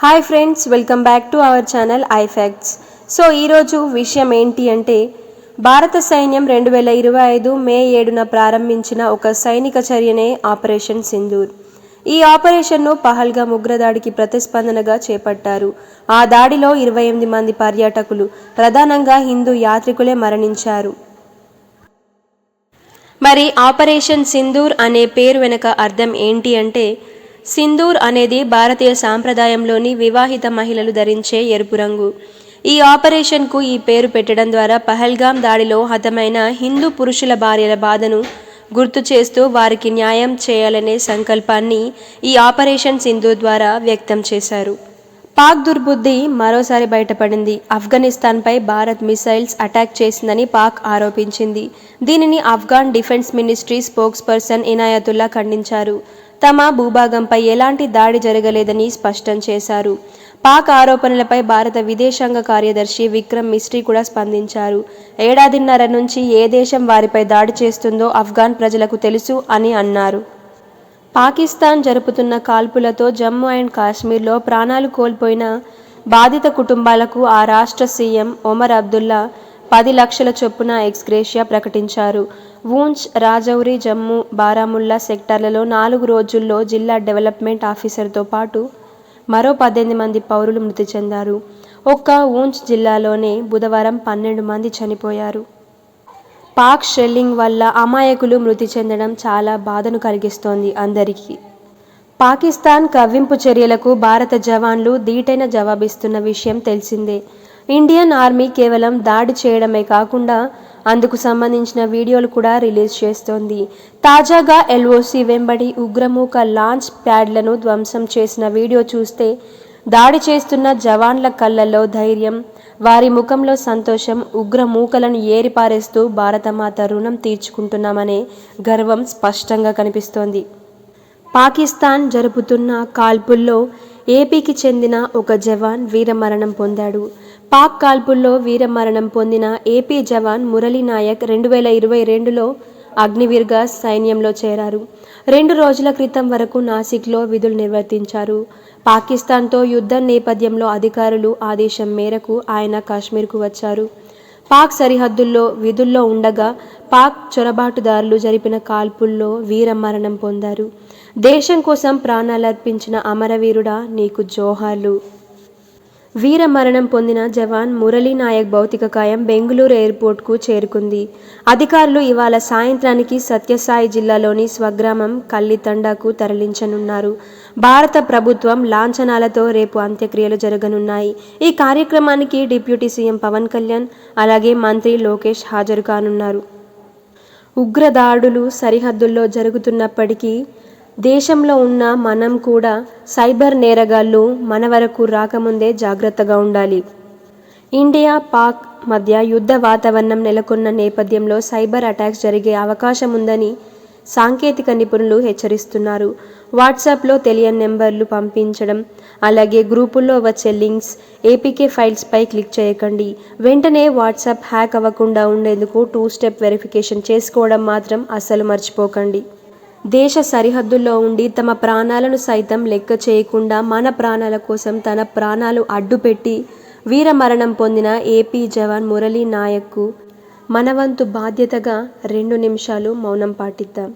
Hi friends welcome back to our channel I facts so ఈరోజు విషయం ఏంటి అంటే భారత సైన్యం రెండు వేల ఇరవై ఐదు మే ఏడున ప్రారంభించిన ఒక సైనిక చర్యనే ఆపరేషన్ సింధూర్. ఈ ఆపరేషన్ను పహల్గా ఉగ్రదాడికి ప్రతిస్పందనగా చేపట్టారు. ఆ దాడిలో ఇరవై ఎనిమిది మంది పర్యాటకులు ప్రధానంగా హిందూ యాత్రికులే మరణించారు. మరి ఆపరేషన్ సింధూర్ అనే పేరు వెనుక అర్థం ఏంటి అంటే సింధూర్ అనేది భారతీయ సాంప్రదాయంలోని వివాహిత మహిళలు ధరించే ఎరుపు రంగు. ఈ ఆపరేషన్కు ఈ పేరు పెట్టడం ద్వారా పహల్గాం దాడిలో హతమైన హిందూ పురుషుల భార్యల బాధను గుర్తు చేస్తూ వారికి న్యాయం చేయాలనే సంకల్పాన్ని ఈ ఆపరేషన్ సింధూర్ ద్వారా వ్యక్తం చేశారు. పాక్ దుర్బుద్ధి మరోసారి బయటపడింది. ఆఫ్ఘనిస్తాన్పై భారత్ మిసైల్స్ అటాక్ చేసిందని పాక్ ఆరోపించింది. దీనిని Afghan defence ministry spokesperson Inayatullah ఖండించారు. తమ భూభాగంపై ఎలాంటి దాడి జరగలేదని స్పష్టం చేశారు. పాక్ ఆరోపణలపై భారత విదేశాంగ కార్యదర్శి విక్రమ్ మిస్ట్రీ కూడా స్పందించారు. ఏడాదిన్నర నుంచి ఏ దేశం వారిపై దాడి చేస్తుందో ఆఫ్ఘాన్ ప్రజలకు తెలుసు అని అన్నారు. పాకిస్తాన్ జరుపుతున్న కాల్పులతో జమ్మూ అండ్ కాశ్మీర్లో ప్రాణాలు కోల్పోయిన బాధిత కుటుంబాలకు ఆ రాష్ట్ర సీఎం ఒమర్ అబ్దుల్లా పది లక్షల చొప్పున ఎక్స్గ్రేషియా ప్రకటించారు. వూంచ్ రాజౌరి జమ్మూ బారాముల్లా సెక్టార్లలో నాలుగు రోజుల్లో జిల్లా డెవలప్మెంట్ ఆఫీసర్తో పాటు మరో పద్దెనిమిది మంది పౌరులు మృతి చెందారు. ఒక్క వూంచ్ జిల్లాలోనే బుధవారం పన్నెండు మంది చనిపోయారు. పాక్ షెల్లింగ్ వల్ల అమాయకులు మృతి చెందడం చాలా బాధను కలిగిస్తోంది అందరికీ. పాకిస్తాన్ కవ్వింపు చర్యలకు భారత జవాన్లు ధీటైన జవాబిస్తున్న విషయం తెలిసిందే. ఇండియన్ ఆర్మీ కేవలం దాడి చేయడమే కాకుండా అందుకు సంబంధించిన వీడియోలు కూడా రిలీజ్ చేస్తోంది. తాజాగా ఎల్ఓసి వెంబడి ఉగ్రమూక లాంచ్ ప్యాడ్లను ధ్వంసం చేసిన వీడియో చూస్తే దాడి చేస్తున్న జవాన్ల కళ్ళల్లో ధైర్యం వారి ముఖంలో సంతోషం ఉగ్ర మూకలను ఏరిపారేస్తూ భారతమాత రుణం తీర్చుకుంటున్నామనే గర్వం స్పష్టంగా కనిపిస్తోంది. పాకిస్తాన్ జరుపుతున్న కాల్పుల్లో ఏపీకి చెందిన ఒక జవాన్ వీరమరణం పొందాడు. పాక్ కాల్పుల్లో వీరమరణం పొందిన ఏపీ జవాన్ మురళీ నాయక్ రెండు వేల ఇరవై రెండులో అగ్నివీర్గా సైన్యంలో చేరారు. రెండు రోజుల క్రితం వరకు నాసిక్లో విధులు నిర్వర్తించారు. పాకిస్తాన్తో యుద్ధం నేపథ్యంలో అధికారులు ఆదేశం మేరకు ఆయన కాశ్మీర్కు వచ్చారు. పాక్ సరిహద్దుల్లో విధుల్లో ఉండగా పాక్ చొరబాటుదారులు జరిపిన కాల్పుల్లో వీరమరణం పొందారు. దేశం కోసం ప్రాణాలర్పించిన అమరవీరుడా నీకు జోహార్లు. వీరమరణం పొందిన జవాన్ మురళీ నాయక్ భౌతిక కాయం బెంగళూరు ఎయిర్పోర్ట్కు చేరుకుంది. అధికారులు ఇవాళ సాయంత్రానికి సత్యసాయి జిల్లాలోని స్వగ్రామం కల్లితండాకు తరలించనున్నారు. భారత ప్రభుత్వం లాంఛనాలతో రేపు అంత్యక్రియలు జరగనున్నాయి. ఈ కార్యక్రమానికి డిప్యూటీ సీఎం పవన్ కళ్యాణ్ అలాగే మంత్రి లోకేష్ హాజరు కానున్నారు. ఉగ్రదాడులు సరిహద్దుల్లో జరుగుతున్నప్పటికీ దేశంలో ఉన్న మనం కూడా సైబర్ నేరగాళ్ళు మన వరకు రాకముందే జాగ్రత్తగా ఉండాలి. ఇండియా పాక్ మధ్య యుద్ధ వాతావరణం నెలకొన్న నేపథ్యంలో సైబర్ అటాక్స్ జరిగే అవకాశం ఉందని సాంకేతిక నిపుణులు హెచ్చరిస్తున్నారు. వాట్సాప్లో తెలియని నెంబర్లు పంపించడం అలాగే గ్రూపుల్లో వచ్చే లింక్స్ ఏపీకే ఫైల్స్పై క్లిక్ చేయకండి. వెంటనే వాట్సాప్ హ్యాక్ అవ్వకుండా ఉండేందుకు టూ స్టెప్ వెరిఫికేషన్ చేసుకోవడం మాత్రం అస్సలు మర్చిపోకండి. దేశ సరిహద్దుల్లో ఉండి తమ ప్రాణాలను సైతం లెక్క చేయకుండా మన ప్రాణాల కోసం తన ప్రాణాలు అడ్డుపెట్టి వీరమరణం పొందిన ఏపీ జవాన్ మురళీ నాయక్కు మనవంతు బాధ్యతగా రెండు నిమిషాలు మౌనం పాటిద్దాం.